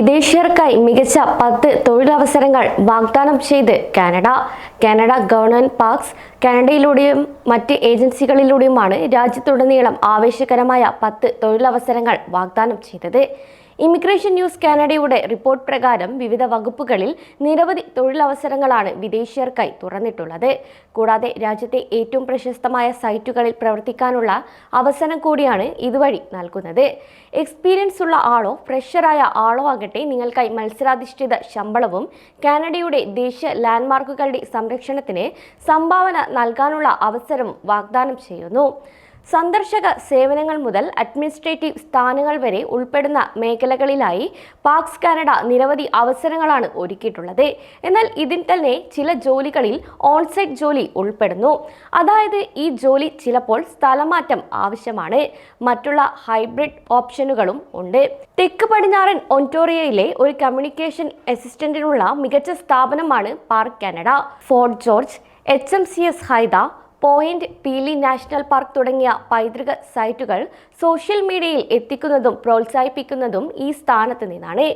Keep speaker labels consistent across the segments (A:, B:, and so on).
A: വിദേശീയർക്കായി മികച്ച പത്ത് തൊഴിലവസരങ്ങൾ വാഗ്ദാനം ചെയ്ത് കാനഡ. കാനഡ ഗവൺമെന്റ് പാർക്സ് കാനഡയിലൂടെയും മറ്റ് ഏജൻസികളിലൂടെയുമാണ് രാജ്യത്തുടനീളം ആവേശകരമായ പത്ത് തൊഴിലവസരങ്ങൾ വാഗ്ദാനം ചെയ്തത്. ഇമിഗ്രേഷൻ ന്യൂസ് കാനഡയുടെ റിപ്പോർട്ട് പ്രകാരം വിവിധ വകുപ്പുകളിൽ നിരവധി തൊഴിലവസരങ്ങളാണ് വിദേശീയർക്കായി തുറന്നിട്ടുള്ളത്. കൂടാതെ രാജ്യത്തെ ഏറ്റവും പ്രശസ്തമായ സൈറ്റുകളിൽ പ്രവർത്തിക്കാനുള്ള അവസരം കൂടിയാണ് ഇതുവഴി നൽകുന്നത്. എക്സ്പീരിയൻസ് ഉള്ള ആളോ ഫ്രഷറായ ആളോ ആകട്ടെ നിങ്ങൾക്കായി മത്സരാധിഷ്ഠിത ശമ്പളവും കാനഡയുടെ ദേശീയ ലാൻഡ്മാർക്കുകളുടെ സംരക്ഷണത്തിന് സംഭാവന നൽകാനുള്ള അവസരവും വാഗ്ദാനം ചെയ്യുന്നു. സന്ദർശക സേവനങ്ങൾ മുതൽ അഡ്മിനിസ്ട്രേറ്റീവ് സ്ഥാനങ്ങൾ വരെ ഉൾപ്പെടുന്ന മേഖലകളിലായി പാക്സ് കാനഡ നിരവധി അവസരങ്ങളാണ് ഒരുക്കിയിട്ടുള്ളത്. എന്നാൽ ഇതിൽ തന്നെ ചില ജോലികളിൽ ഓൺസൈറ്റ് ജോലി ഉൾപ്പെടുന്നു. അതായത് ഈ ജോലി ചിലപ്പോൾ സ്ഥലമാറ്റം ആവശ്യമാണ്. മറ്റുള്ള ഹൈബ്രിഡ് ഓപ്ഷനുകളും ഉണ്ട്. തെക്ക് പടിഞ്ഞാറൻ ഒന്റോറിയയിലെ ഒരു കമ്മ്യൂണിക്കേഷൻ അസിസ്റ്റന്റിനുള്ള മികച്ച സ്ഥാപനമാണ് Park Canada. Fort George H M C S Haida Point Pelee National Park തുടങ്ങിയ പൈതൃക സൈറ്റുകൾ സോഷ്യൽ മീഡിയയിൽ എത്തിക്കുന്നതും പ്രോത്സാഹിപ്പിക്കുന്നതും ഈ സ്ഥാനത്ത് നിന്നാണ്.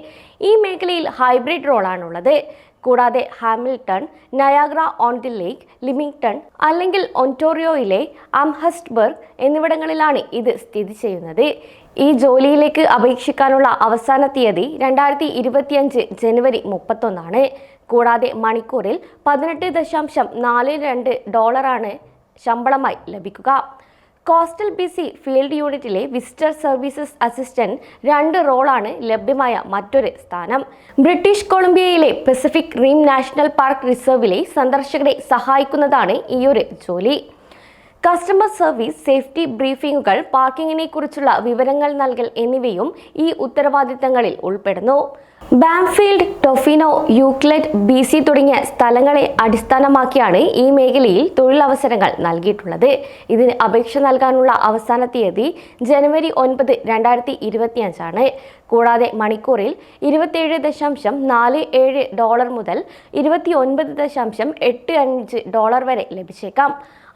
A: ഈ മേഖലയിൽ ഹൈബ്രിഡ് റോളാണുള്ളത്. കൂടാതെ Hamilton Niagara on the Lake Leamington അല്ലെങ്കിൽ ഒന്റോറിയോയിലെ അംഹസ്റ്റ്ബർഗ് എന്നിവിടങ്ങളിലാണ് ഇത് സ്ഥിതി ചെയ്യുന്നത്. ഈ ജോലിയിലേക്ക് അപേക്ഷിക്കാനുള്ള അവസാന തീയതി രണ്ടായിരത്തി ഇരുപത്തിയഞ്ച് ജനുവരി മുപ്പത്തൊന്നാണ്. കൂടാതെ മണിക്കൂറിൽ പതിനെട്ട് ദശാംശം നാല് രണ്ട് ഡോളറാണ് ശമ്പളമായി ലഭിക്കുക. കോസ്റ്റൽ ബി സി ഫീൽഡ് യൂണിറ്റിലെ വിസിറ്റർ സർവീസസ് അസിസ്റ്റന്റ് രണ്ട് റോളാണ് ലഭ്യമായ മറ്റൊരു സ്ഥാനം. ബ്രിട്ടീഷ് കൊളംബിയയിലെ പസഫിക് റീം നാഷണൽ പാർക്ക് റിസർവിലെ സന്ദർശകരെ സഹായിക്കുന്നതാണ് ഈയൊരു ജോലി. കസ്റ്റമർ സർവീസ് സേഫ്റ്റി ബ്രീഫിംഗുകൾ പാർക്കിങ്ങിനെ കുറിച്ചുള്ള വിവരങ്ങൾ നൽകൽ എന്നിവയും ഈ ഉത്തരവാദിത്തങ്ങളിൽ ഉൾപ്പെടുന്നു. ബാംഫീൽഡ് ടൊഫിനോ യൂക്ലെറ്റ് ബി സി തുടങ്ങിയ സ്ഥലങ്ങളെ അടിസ്ഥാനമാക്കിയാണ് ഈ മേഖലയിൽ തൊഴിലവസരങ്ങൾ നൽകിയിട്ടുള്ളത്. ഇതിന് അപേക്ഷ നൽകാനുള്ള അവസാന തീയതി ജനുവരി ഒൻപത് രണ്ടായിരത്തി ഇരുപത്തിയഞ്ചാണ്. കൂടാതെ മണിക്കൂറിൽ ഇരുപത്തിയേഴ് ദശാംശം നാല് ഏഴ് ഡോളർ മുതൽ ഇരുപത്തി ഒൻപത് ദശാംശം എട്ട് അഞ്ച് ഡോളർ വരെ ലഭിച്ചേക്കാം.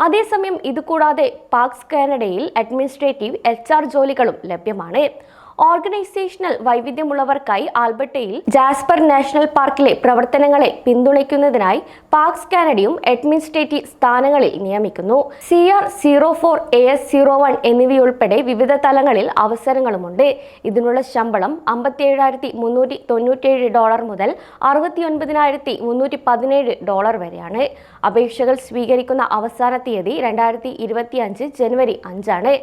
A: അതേസമയം ഇതുകൂടാതെ പാക്സ് കാനഡയിൽ അഡ്മിനിസ്ട്രേറ്റീവ് എച്ച് ആർ ജോലികളും ലഭ്യമാണ്. ഓർഗനൈസേഷണൽ വൈവിധ്യമുള്ളവർക്കായി ആൽബർട്ടയിൽ ജാസ്പർ നാഷണൽ പാർക്കിലെ പ്രവർത്തനങ്ങളെ പിന്തുണയ്ക്കുന്നതിനായി പാക്സ് കാനഡയും അഡ്മിനിസ്ട്രേറ്റീവ് സ്ഥാനങ്ങളിൽ നിയമിക്കുന്നു. C R zero four A S zero one എന്നിവയുൾപ്പെടെ വിവിധ തലങ്ങളിൽ അവസരങ്ങളുമുണ്ട്. ഇതിനുള്ള ശമ്പളം അമ്പത്തിയേഴായിരത്തി മുന്നൂറ്റി തൊണ്ണൂറ്റേഴ് ഡോളർ മുതൽ അറുപത്തി ഒൻപതിനായിരത്തി മുന്നൂറ്റി പതിനേഴ് ഡോളർ വരെയാണ്. അപേക്ഷകൾ സ്വീകരിക്കുന്ന അവസാന തീയതി രണ്ടായിരത്തി ഇരുപത്തിയഞ്ച് ജനുവരി അഞ്ചാണ്.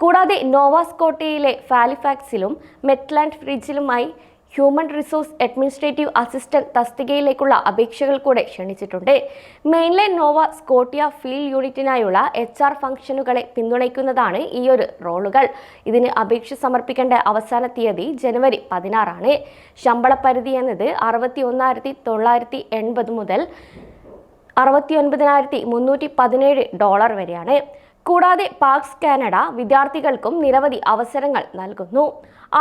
A: കൂടാതെ നോവാസ്കോട്ടയിലെ ഫാലിഫാക്സിലും മെറ്റ്ലാൻഡ് ഫ്രിഡ്ജിലുമായി ഹ്യൂമൻ റിസോഴ്സ് അഡ്മിനിസ്ട്രേറ്റീവ് അസിസ്റ്റന്റ് തസ്തികയിലേക്കുള്ള അപേക്ഷകൾ കൂടെ ക്ഷണിച്ചിട്ടുണ്ട്. മെയിൻലൈൻ നോവ സ്കോട്ടിയ ഫീൽഡ് യൂണിറ്റിനായുള്ള എച്ച് ആർ ഫംഗ്ഷനുകളെ പിന്തുണയ്ക്കുന്നതാണ് ഈയൊരു റോളുകൾ. ഇതിന് അപേക്ഷ സമർപ്പിക്കേണ്ട അവസാന തീയതി ജനുവരി പതിനാറാണ്. ശമ്പള പരിധി എന്നത് അറുപത്തി ഒന്നായിരത്തി തൊള്ളായിരത്തി എൺപത് മുതൽ അറുപത്തി ഒൻപതിനായിരത്തി മുന്നൂറ്റി പതിനേഴ് ഡോളർ വരെയാണ് കൂടാതെ പാക്സ് കാനഡ വിദ്യാർത്ഥികൾക്കും നിരവധി അവസരങ്ങൾ നൽകുന്നു.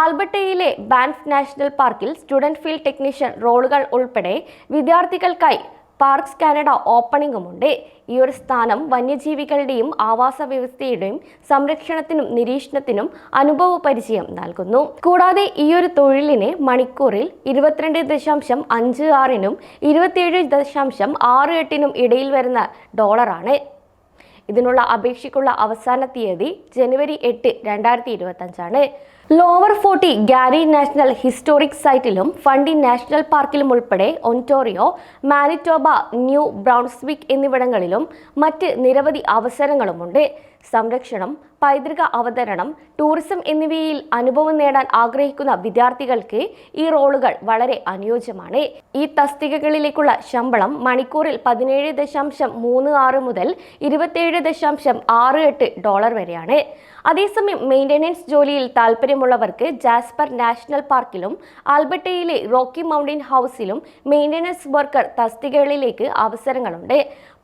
A: ആൽബർട്ടയിലെ ബാൻഫ് നാഷണൽ പാർക്കിൽ സ്റ്റുഡന്റ് ഫീൽഡ് ടെക്നീഷ്യൻ റോളുകൾ ഉൾപ്പെടെ വിദ്യാർത്ഥികൾക്കായി പാർക്സ് കാനഡ ഓപ്പണിംഗുമുണ്ട്. ഈ ഒരു സ്ഥാനം വന്യജീവികളുടെയും ആവാസ വ്യവസ്ഥയുടെയും സംരക്ഷണത്തിനും നിരീക്ഷണത്തിനും അനുഭവ പരിചയം നൽകുന്നു. കൂടാതെ ഈ ഒരു തൊഴിലിന് മണിക്കൂറിൽ ഇരുപത്തിരണ്ട് ദശാംശം അഞ്ച് ആറിനും ഇരുപത്തിയേഴ് ദശാംശം ആറ് എട്ടിനും ഇടയിൽ വരുന്ന ഡോളറാണ്. ഇതിനുള്ള അപേക്ഷയ്ക്കുള്ള അവസാന തീയതി ജനുവരി എട്ട് രണ്ടായിരത്തി ഇരുപത്തഞ്ചാണ് lower Fort Garry National Historic സൈറ്റിലും Fundy National പാർക്കിലും ഉൾപ്പെടെ ഒന്റോറിയോ മാനിറ്റോബ ന്യൂ ബ്രൗൺസ്വിക് എന്നിവിടങ്ങളിലും മറ്റ് നിരവധി അവസരങ്ങളുമുണ്ട്. സംരക്ഷണം പൈതൃക അവതരണം ടൂറിസം എന്നിവയിൽ അനുഭവം നേടാൻ ആഗ്രഹിക്കുന്ന വിദ്യാർത്ഥികൾക്ക് ഈ റോളുകൾ വളരെ അനുയോജ്യമാണ്. ഈ തസ്തികകളിലേക്കുള്ള ശമ്പളം മണിക്കൂറിൽ പതിനേഴ് ദശാംശം മൂന്ന് ആറ് മുതൽ ഇരുപത്തിയേഴ് ദശാംശം ആറ് എട്ട് ഡോളർ വരെയാണ്. അതേസമയം മെയിന്റനൻസ് ജോലിയിൽ താല്പര്യമുള്ളവർക്ക് ജാസ്പർ നാഷണൽ പാർക്കിലും ആൽബർട്ടയിലെ റോക്കി മൗണ്ടൻ ഹൗസിലും മെയിന്റനൻസ് വർക്കർ തസ്തികകളിലേക്ക് അവസരങ്ങളുണ്ട്.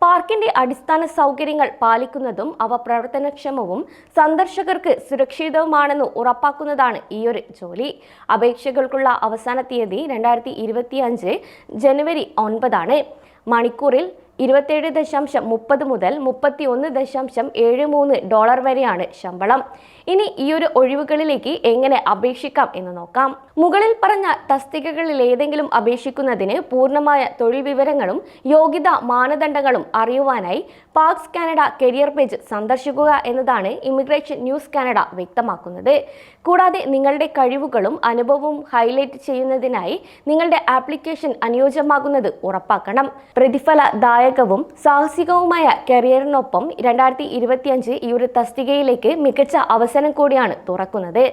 A: പാർക്കിന്റെ അടിസ്ഥാന സൗകര്യങ്ങൾ പാലിക്കുന്നതും അവ പ്രവർത്തനക്ഷമവും സന്ദർശകർക്ക് സുരക്ഷിതവുമാണെന്ന് ഉറപ്പാക്കുന്നതാണ് ഈയൊരു ജോലി. അപേക്ഷകൾക്കുള്ള അവസാന തീയതി രണ്ടായിരത്തി ഇരുപത്തിയഞ്ച് ജനുവരി ഒൻപതാണ്. മണിക്കൂറിൽ ഇരുപത്തിയേഴ് ദശാംശം മുപ്പത് മുതൽ മുപ്പത്തി ഒന്ന് ദശാംശം ഏഴ് മൂന്ന് ഡോളർ വരെയാണ് ശമ്പളം. ഇനി ഈ ഒരു ഒഴിവുകളിലേക്ക് എങ്ങനെ അപേക്ഷിക്കാം എന്ന് നോക്കാം. മുകളിൽ പറഞ്ഞ തസ്തികകളിൽ ഏതെങ്കിലും അപേക്ഷിക്കുന്നതിന് പൂർണമായ തൊഴിൽ വിവരങ്ങളും യോഗ്യതാ മാനദണ്ഡങ്ങളും അറിയുവാനായി പാക്സ് കാനഡ കരിയർ പേജ് സന്ദർശിക്കുക എന്നതാണ് ഇമിഗ്രേഷൻ ന്യൂസ് കാനഡ വ്യക്തമാക്കുന്നത്. കൂടാതെ നിങ്ങളുടെ കഴിവുകളും അനുഭവവും ഹൈലൈറ്റ് ചെയ്യുന്നതിനായി നിങ്ങളുടെ ആപ്ലിക്കേഷൻ അനുയോജ്യമാകുന്നത് ഉറപ്പാക്കണം. പ്രതിഫലദായകവും സാഹസികവുമായ കരിയറിനൊപ്പം രണ്ടായിരത്തി ഇരുപത്തിയഞ്ച് ഈ ഒരു തസ്തികയിലേക്ക് മികച്ച അവസരം കൂടിയാണ് തുറക്കുന്നത്.